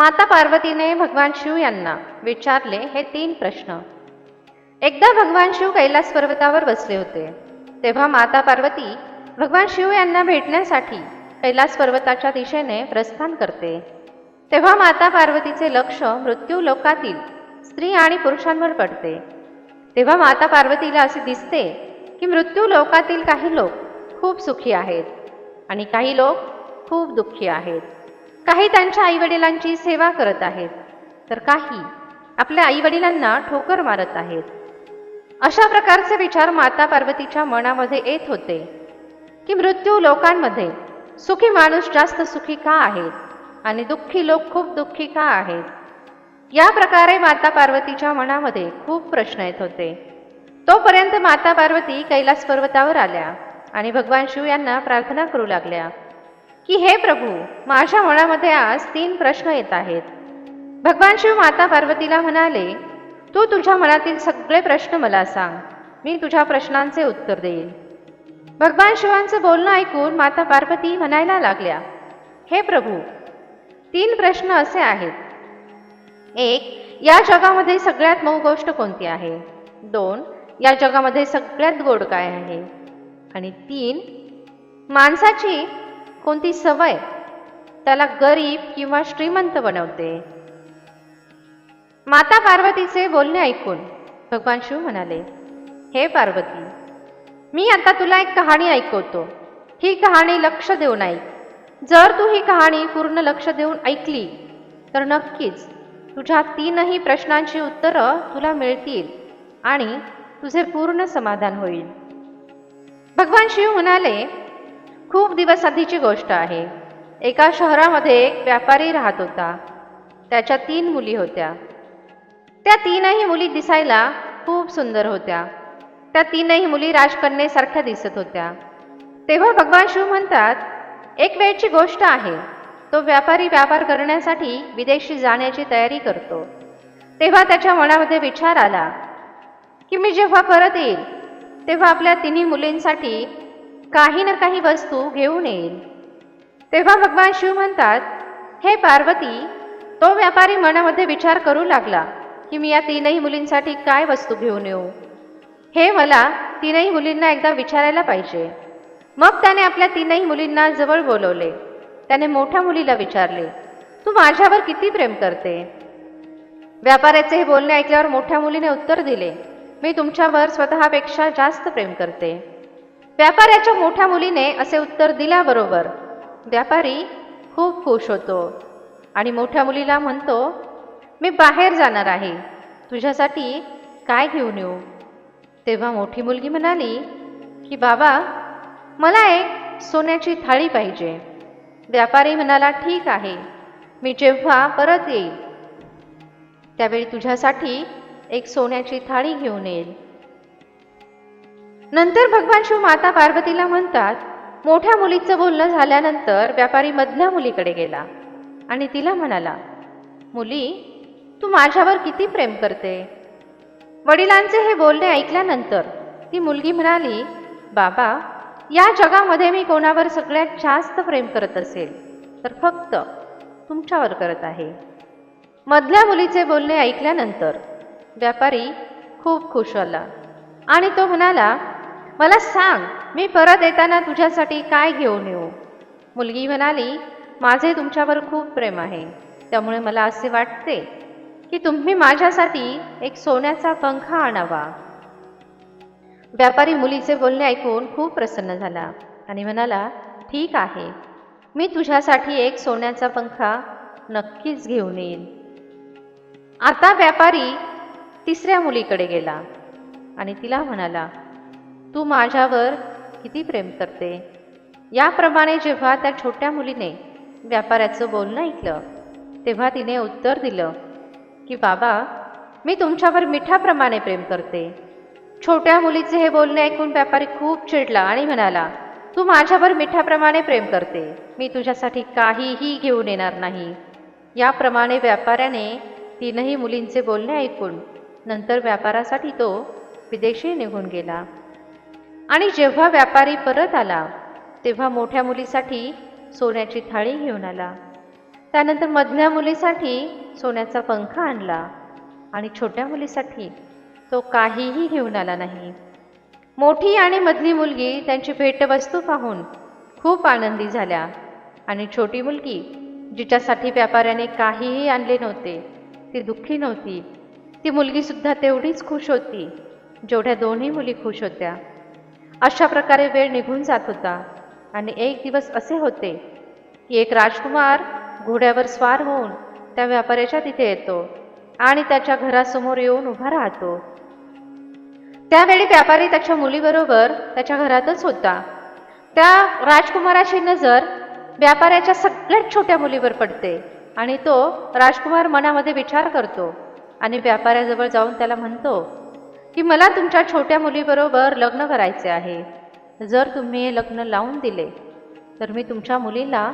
माता पार्वतीने भगवान शिव यांना विचारले हे तीन प्रश्न. एकदा भगवान शिव कैलास पर्वतावर बसले होते. तेव्हा माता पार्वती भगवान शिव यांना भेटण्यासाठी कैलास पर्वताच्या दिशेने प्रस्थान करते. तेव्हा माता पार्वतीचे लक्ष मृत्यू लोकातील स्त्री आणि पुरुषांवर पडते. तेव्हा माता पार्वतीला असे दिसते की मृत्यू लोकातील काही लोक खूप सुखी आहेत आणि काही लोक खूप दुःखी आहेत. काही त्यांच्या आईवडिलांची सेवा करत आहेत तर काही आपल्या आईवडिलांना ठोकर मारत आहेत. अशा प्रकारचे विचार माता पार्वतीच्या मनामध्ये येत होते की मृत्यू लोकांमध्ये सुखी माणूस जास्त सुखी का आहेत आणि दुःखी लोक खूप दुःखी का आहेत? या प्रकारे माता पार्वतीच्या मनामध्ये खूप प्रश्न येत होते. तोपर्यंत माता पार्वती कैलास पर्वतावर आल्या आणि भगवान शिव यांना प्रार्थना करू लागल्या. की हे प्रभू माझ्या मनामध्ये आज तीन प्रश्न येत आहेत. भगवान शिव माता पार्वतीला म्हणाले तू तुझ्या मनातील सगळे प्रश्न मला सांग. मी तुझ्या प्रश्नांचे उत्तर देईल भगवान शिवांचं बोलणं ऐकून माता पार्वती म्हणायला लागल्या हे प्रभू तीन प्रश्न असे आहेत. एक या जगामध्ये सगळ्यात मऊ गोष्ट कोणती आहे? दोन या जगामध्ये सगळ्यात गोड काय आहे? आणि तीन माणसाची कोणती सवय? त्याला गरीब किंवा श्रीमंत बनवते. माता पार्वतीचे बोलणे ऐकून भगवान शिव म्हणाले हे पार्वती मी आता तुला एक कहाणी ऐकवतो. ही कहाणी लक्ष देऊन ऐक जर तू ही कहाणी पूर्ण लक्ष देऊन ऐकली तर नक्कीच तुझ्या तीनही प्रश्नांची उत्तरं तुला मिळतील आणि तुझे पूर्ण समाधान होईल. भगवान शिव म्हणाले खूप दिवस आधीची गोष्ट आहे. एका शहरामध्ये एक व्यापारी राहत होता. त्याच्या तीन मुली होत्या. त्या तीनही मुली दिसायला खूप सुंदर होत्या. त्या तीनही मुली राजकन्येसारख्या दिसत होत्या. तेव्हा भगवान शिव म्हणतात एक वेळची गोष्ट आहे. तो व्यापारी व्यापार करण्यासाठी विदेशी जाण्याची तयारी करतो. तेव्हा त्याच्या मनामध्ये विचार आला की मी जेव्हा परत येईल तेव्हा आपल्या तिन्ही मुलींसाठी काही ना काही वस्तू घेऊन येईल. तेव्हा भगवान शिव म्हणतात हे पार्वती तो व्यापारी मनामध्ये विचार करू लागला की मी या तीनही मुलींसाठी काय वस्तू घेऊन येऊ? हे मला तीनही मुलींना एकदा विचारायला पाहिजे. मग त्याने आपल्या तीनही मुलींना जवळ बोलवले. त्याने मोठ्या मुलीला विचारले तू माझ्यावर किती प्रेम करते? व्यापाऱ्याचे हे बोलणे ऐकल्यावर मोठ्या मुलीने उत्तर दिले मी तुमच्यावर स्वतःपेक्षा जास्त प्रेम करते. व्यापाऱ्याच्या मोठ्या मुलीने असे उत्तर दिल्याबरोबर व्यापारी खूप खुश होतो आणि मोठ्या मुलीला म्हणतो मी बाहेर जाणार आहे. तुझ्यासाठी काय घेऊन येऊ? तेव्हा मोठी मुलगी म्हणाली की बाबा मला एक सोन्याची थाळी पाहिजे. व्यापारी म्हणाला ठीक आहे. मी जेव्हा परत येईल त्यावेळी तुझ्यासाठी एक सोन्याची थाळी घेऊन येईल. नंतर भगवान शिव माता पार्वतीला म्हणतात मोठ्या मुलीचं बोलणं झाल्यानंतर व्यापारी मधल्या मुलीकडे गेला आणि तिला म्हणाला मुली तू माझ्यावर किती प्रेम करते? वडिलांचे हे बोलणे ऐकल्यानंतर ती मुलगी म्हणाली बाबा या जगामध्ये मी कोणावर सगळ्यात जास्त प्रेम करत असेल तर फक्त तुमच्यावर करत आहे. मधल्या मुलीचे बोलणे ऐकल्यानंतर व्यापारी खूप खुश झाला आणि तो म्हणाला मला सांग मी परत येताना तुझ्यासाठी काय घेऊन येऊ? मुलगी म्हणाली माझे तुमच्यावर खूप प्रेम आहे. त्यामुळे मला असे वाटते की तुम्ही माझ्यासाठी एक सोन्याचा पंखा आणावा. व्यापारी मुलीचे बोलणे ऐकून खूप प्रसन्न झाला आणि म्हणाला ठीक आहे. मी तुझ्यासाठी एक सोन्याचा पंखा नक्कीच घेऊन येईन. आता व्यापारी तिसऱ्या मुलीकडे गेला आणि तिला म्हणाला तू माझ्यावर किती प्रेम करते? याप्रमाणे जेव्हा त्या छोट्या मुलीने व्यापाऱ्याचं बोलणं ऐकलं तेव्हा तिने उत्तर दिलं की बाबा मी तुमच्यावर मिठाप्रमाणे प्रेम करते. छोट्या मुलीचे हे बोलणे ऐकून व्यापारी खूप चिडला आणि म्हणाला तू माझ्यावर मिठाप्रमाणे प्रेम करते. मी तुझ्यासाठी काहीही घेऊन येणार नाही. याप्रमाणे व्यापाऱ्याने तीनही मुलींचे बोलणे ऐकून नंतर व्यापारासाठी तो विदेशी निघून गेला. आणि जेव्हा व्यापारी परत आला तेव्हा मोठ्या मुलीसाठी सोन्याची थाळी घेऊन आला. त्यानंतर मधल्या मुलीसाठी सोन्याचा पंखा आणला आणि छोट्या मुलीसाठी तो काहीही घेऊन आला नाही. मोठी आणि मधली मुलगी त्यांची भेटवस्तू पाहून खूप आनंदी झाल्या आणि छोटी मुलगी जिच्यासाठी व्यापाऱ्याने काहीही आणले नव्हते ती दुःखी नव्हती. ती मुलगीसुद्धा तेवढीच खुश होती जेवढ्या दोन्ही मुली खुश होत्या. अशा प्रकारे वेळ निघून जात होता. आणि एक दिवस असे होते की एक राजकुमार घोड्यावर स्वार होऊन त्या व्यापाऱ्याच्या तिथे येतो आणि त्याच्या घरासमोर येऊन उभा राहतो. त्यावेळी व्यापारी त्याच्या मुलीबरोबर त्याच्या घरातच होता. त्या राजकुमाराची नजर व्यापाऱ्याच्या सगळ्यात छोट्या मुलीवर पडते आणि तो राजकुमार मनामध्ये विचार करतो आणि व्यापाऱ्याजवळ जाऊन त्याला म्हणतो की मला तुमच्या छोट्या मुलीबरोबर लग्न करायचे आहे. जर तुम्ही हे लग्न लावून दिले तर मी तुमच्या मुलीला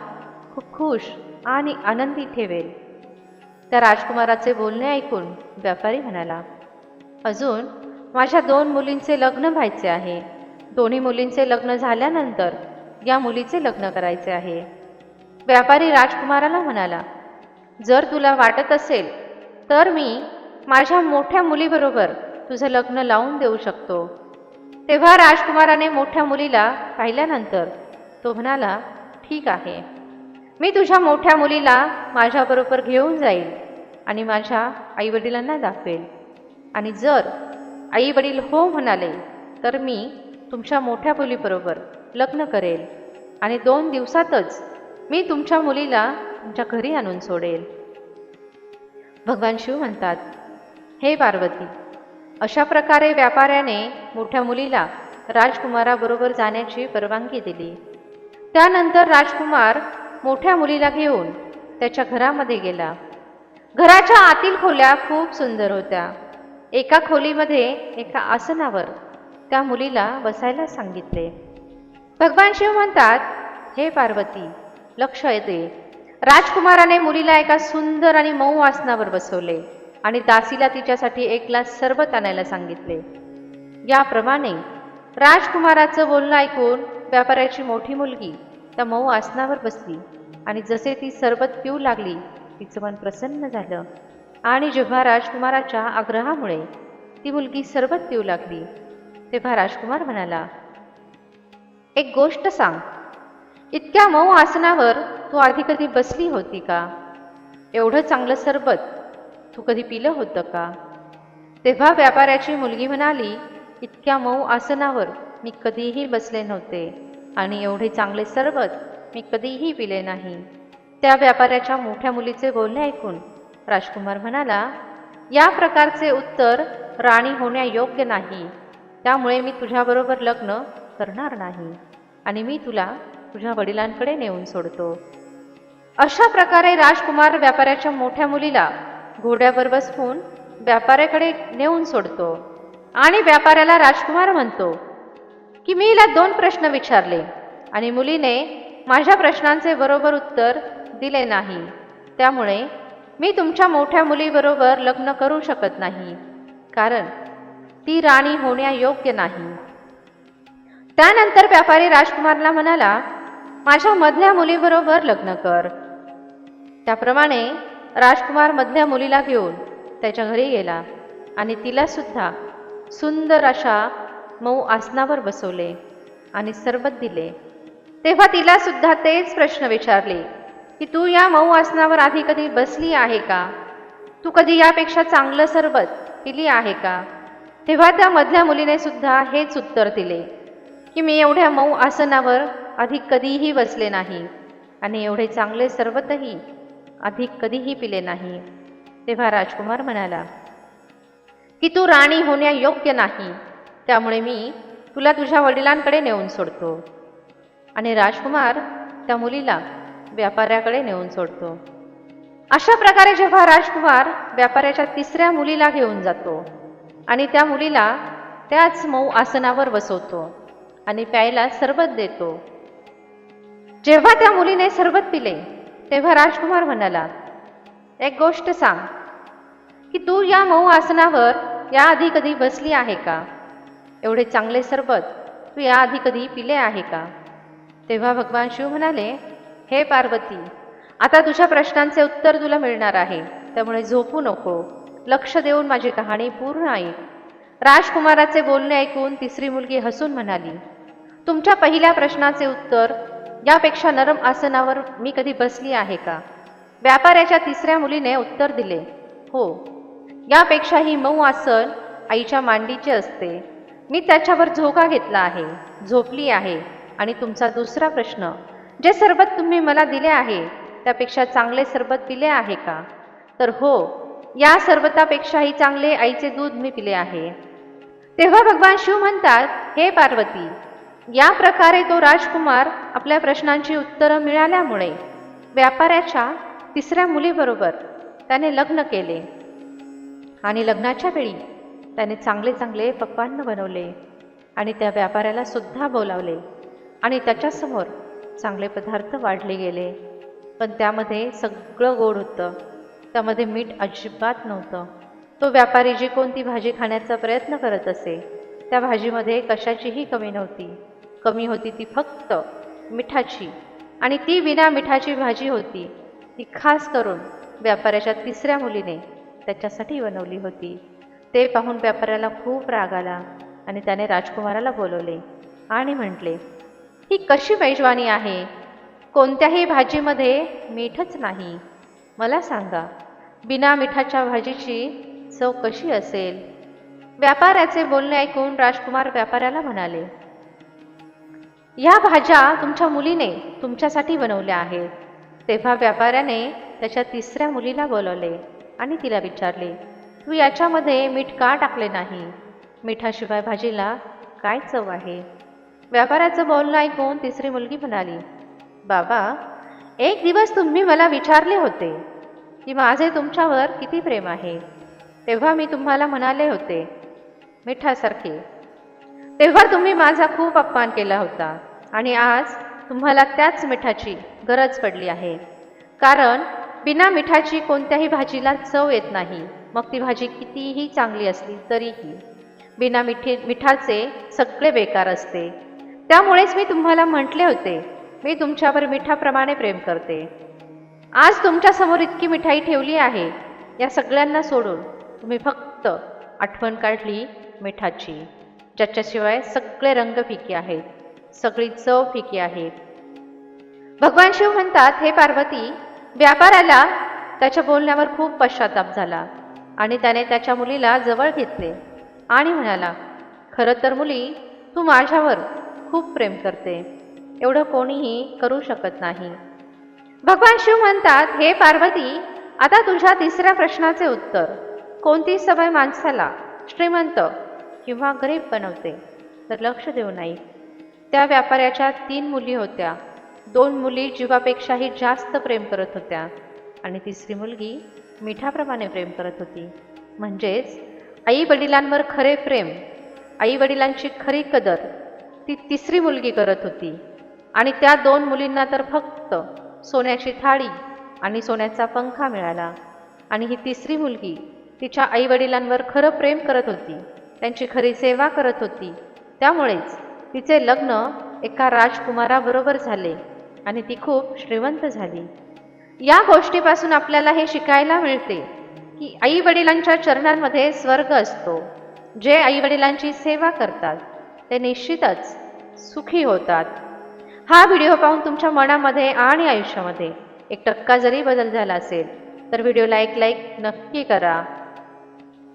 खूप खुश आणि आनंदी ठेवेल. त्या राजकुमाराचे बोलणे ऐकून व्यापारी म्हणाला अजून माझ्या दोन मुलींचे लग्न व्हायचे आहे. दोन्ही मुलींचे लग्न झाल्यानंतर या मुलीचे लग्न करायचे आहे. व्यापारी राजकुमाराला म्हणाला जर तुला वाटत असेल तर मी माझ्या मोठ्या मुलीबरोबर तुझं लग्न लावून देऊ शकतो. तेव्हा राजकुमाराने मोठ्या मुलीला पाहिल्यानंतर तो म्हणाला ठीक आहे. मी तुझ्या मोठ्या मुलीला माझ्याबरोबर घेऊन जाईल आणि माझ्या आईवडिलांना दाखवेल. आणि जर आईवडील हो म्हणाले तर मी तुमच्या मोठ्या मुलीबरोबर लग्न करेल आणि दोन दिवसातच मी तुमच्या मुलीला तुमच्या घरी आणून सोडेल. भगवान शिव म्हणतात हे पार्वती अशा प्रकारे व्यापाऱ्याने मोठ्या मुलीला राजकुमाराबरोबर जाण्याची परवानगी दिली. त्यानंतर राजकुमार मोठ्या मुलीला घेऊन त्याच्या घरामध्ये गेला. घराच्या आतील खोल्या खूप सुंदर होत्या. एका खोलीमध्ये एका आसनावर त्या मुलीला बसायला सांगितले. भगवान शिव म्हणतात हे पार्वती लक्ष येते राजकुमाराने मुलीला एका सुंदर आणि मऊ आसनावर बसवले. आणि दासीला तिच्यासाठी एक ग्लास सरबत आणायला सांगितले. याप्रमाणे राजकुमाराचं बोलणं ऐकून व्यापाऱ्याची मोठी मुलगी त्या मऊ आसनावर बसली आणि जसे ती सरबत पिऊ लागली तिचं मन प्रसन्न झालं. आणि जेव्हा राजकुमाराच्या आग्रहामुळे ती मुलगी सरबत पिऊ लागली तेव्हा राजकुमार म्हणाला एक गोष्ट सांग इतक्या मऊ आसनावर तू आधी कधी बसली होती का? एवढं चांगलं सरबत तू कधी पिलं होतं का? तेव्हा व्यापाऱ्याची मुलगी म्हणाली इतक्या मऊ आसनावर मी कधीही बसले नव्हते आणि एवढे चांगले सरबत मी कधीही पिले नाही. त्या व्यापाऱ्याच्या मोठ्या मुलीचे बोलणे ऐकून राजकुमार म्हणाला या प्रकारचे उत्तर राणी होण्यायोग्य नाही. त्यामुळे मी तुझ्याबरोबर लग्न करणार नाही आणि मी तुला तुझ्या वडिलांकडे नेऊन सोडतो. अशा प्रकारे राजकुमार व्यापाऱ्याच्या मोठ्या मुलीला घोड्यावर बसवून व्यापाऱ्याकडे नेऊन सोडतो आणि व्यापाऱ्याला राजकुमार म्हणतो की मी हिला दोन प्रश्न विचारले आणि मुलीने माझ्या प्रश्नांचे बरोबर उत्तर दिले नाही. त्यामुळे मी तुमच्या मोठ्या मुलीबरोबर लग्न करू शकत नाही कारण ती राणी होण्यायोग्य नाही. त्यानंतर व्यापारी राजकुमारला म्हणाला माझ्या मधल्या मुलीबरोबर लग्न कर. त्याप्रमाणे राजकुमार मधल्या मुलीला घेऊन त्याच्या घरी गेला आणि तिला सुद्धा सुंदर अशा मऊ आसनावर बसवले आणि सरबत दिले. तेव्हा तिला सुद्धा तेच प्रश्न विचारले की तू या मऊ आसनावर आधी कधी बसली आहे का? तू कधी यापेक्षा चांगलं सरबत पिली आहे का? तेव्हा त्या मधल्या मुलीने सुद्धा हेच उत्तर दिले की मी एवढ्या मऊ आसनावर आधी कधीही बसले नाही आणि एवढे चांगले सरबतही अधिक कधीही पिले नाही. तेव्हा राजकुमार म्हणाला की तू राणी होण्यायोग्य नाही. त्यामुळे मी तुला तुझ्या वडिलांकडे नेऊन सोडतो. आणि राजकुमार त्या मुलीला व्यापाऱ्याकडे नेऊन सोडतो. अशा प्रकारे जेव्हा राजकुमार व्यापाऱ्याच्या तिसऱ्या मुलीला घेऊन जातो आणि त्या मुलीला त्याच मऊ आसनावर बसवतो आणि प्यायला सरबत देतो जेव्हा त्या मुलीने सरबत पिले तेव्हा राजकुमार म्हणाला एक गोष्ट सांग. की तू या मऊ आसनावर याआधी कधी बसली आहे का? एवढे चांगले सरबत तू याआधी कधी पिले आहे का? तेव्हा भगवान शिव म्हणाले हे पार्वती आता तुझ्या प्रश्नांचे उत्तर तुला मिळणार आहे. त्यामुळे झोपू नको. लक्ष देऊन माझी कहाणी पूर्ण ऐक. राजकुमाराचे बोलणे ऐकून तिसरी मुलगी हसून म्हणाली तुमच्या पहिल्या प्रश्नाचे उत्तर यापेक्षा नरम आसनावर मी कधी बसली आहे का? व्यापाऱ्याच्या तिसऱ्या मुलीने उत्तर दिले हो. यापेक्षाही मऊ आसन आईच्या मांडीचे असते. मी त्याच्यावर झोका घेतला आहे झोपली आहे. आणि तुमचा दुसरा प्रश्न जे सरबत तुम्ही मला दिले आहे त्यापेक्षा चांगले सरबत पिले आहे का? तर हो या सरबतापेक्षाही चांगले आईचे दूध मी पिले आहे. तेव्हा भगवान शिव म्हणतात हे पार्वती या प्रकारे तो राजकुमार आपल्या प्रश्नांची उत्तरं मिळाल्यामुळे व्यापाऱ्याच्या तिसऱ्या मुलीबरोबर त्याने लग्न केले. आणि लग्नाच्या वेळी त्याने चांगले चांगले पक्वान्न बनवले आणि त्या व्यापाऱ्याला सुद्धा बोलावले. आणि त्याच्यासमोर चांगले पदार्थ वाढले गेले. पण त्यामध्ये सगळं गोड होतं. त्यामध्ये मीठ अजिबात नव्हतं. तो व्यापारी जी कोणती भाजी खाण्याचा प्रयत्न करत असे त्या भाजीमध्ये कशाचीही कमी नव्हती. कमी होती ती फक्त मिठाची. आणि ती विना मिठाची भाजी होती. ती खास करून व्यापाऱ्याच्या तिसऱ्या मुलीने त्याच्यासाठी बनवली होती. ते पाहून व्यापाऱ्याला खूप राग आला आणि त्याने राजकुमाराला बोलवले आणि म्हटले ही कशी मेजवानी आहे? कोणत्याही भाजीमध्ये मीठच नाही. मला सांगा बिना मिठाच्या भाजीची चव कशी असेल? व्यापाऱ्याचे बोलणे ऐकून राजकुमार व्यापाऱ्याला म्हणाले या भाज्या तुमच्या मुलीने तुमच्यासाठी बनवल्या आहेत. तेव्हा व्यापाऱ्याने त्याच्या तिसऱ्या मुलीला बोलवले आणि तिला विचारले तू याच्यामध्ये मीठ का टाकले नाही? मिठाशिवाय भाजीला काय चव आहे? व्यापाऱ्याचं बोलणं ऐकून तिसरी मुलगी म्हणाली बाबा एक दिवस तुम्ही मला विचारले होते की माझे तुमच्यावर किती प्रेम आहे. तेव्हा मी तुम्हाला म्हणाले होते मिठासारखे तेव्हा तुम्ही माझा खूप अपमान केला होता आणि आज तुम्हाला त्याच मिठाची गरज पडली आहे. कारण बिना मिठाची कोणत्याही भाजीला चव येत नाही. मग ती भाजी कितीही चांगली असली तरीही बिना मिठी मिठाचे सगळे बेकार असते. त्यामुळेच मी तुम्हाला म्हटले होते मी तुमच्यावर मिठाप्रमाणे प्रेम करते. आज तुमच्यासमोर इतकी मिठाई ठेवली आहे या सगळ्यांना सोडून तुम्ही फक्त आठवण काढली मिठाची. ज्याच्याशिवाय सगळे रंग फिके आहेत सगळी चव फिकी आहे भगवान शिव म्हणतात हे पार्वती व्यापाऱ्याला त्याच्या बोलण्यावर खूप पश्चाताप झाला आणि त्याने त्याच्या मुलीला जवळ घेतले आणि म्हणाला खरं तर मुली तू माझ्यावर खूप प्रेम करते. एवढं कोणीही करू शकत नाही. भगवान शिव म्हणतात हे पार्वती आता तुझ्या तिसऱ्या प्रश्नाचे उत्तर. कोणती सवय माणसाला श्रीमंत किंवा गरीब बनवते तर लक्ष देऊ नाही त्या व्यापाऱ्याच्या तीन मुली होत्या. दोन मुली जीवापेक्षाही जास्त प्रेम करत होत्या आणि तिसरी मुलगी मिठाप्रमाणे प्रेम करत होती. म्हणजेच आई वडिलांवर खरे प्रेम आई वडिलांची खरी कदर ती तिसरी मुलगी करत होती. आणि त्या दोन मुलींना तर फक्त सोन्याची थाळी आणि सोन्याचा पंखा मिळाला. आणि ही तिसरी मुलगी तिच्या आईवडिलांवर खरं प्रेम करत होती. त्यांची खरी सेवा करत होती. त्यामुळेच तिचे लग्न एका राजकुमाराबरोबर झाले आणि ती खूप श्रीमंत झाली. या गोष्टीपासून आपल्याला हे शिकायला मिळते की आई वडिलांच्या चरणांमध्ये स्वर्ग असतो. जे आई वडिलांची सेवा करतात ते निश्चितच सुखी होतात. हा व्हिडिओ पाहून तुमच्या मनामध्ये आणि आयुष्यामध्ये एक टक्का जरी बदल झाला असेल तर व्हिडिओला एक लाईक नक्की करा.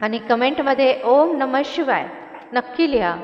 आणि कमेंटमध्ये ओम नम शिवाय नक्की लिहा.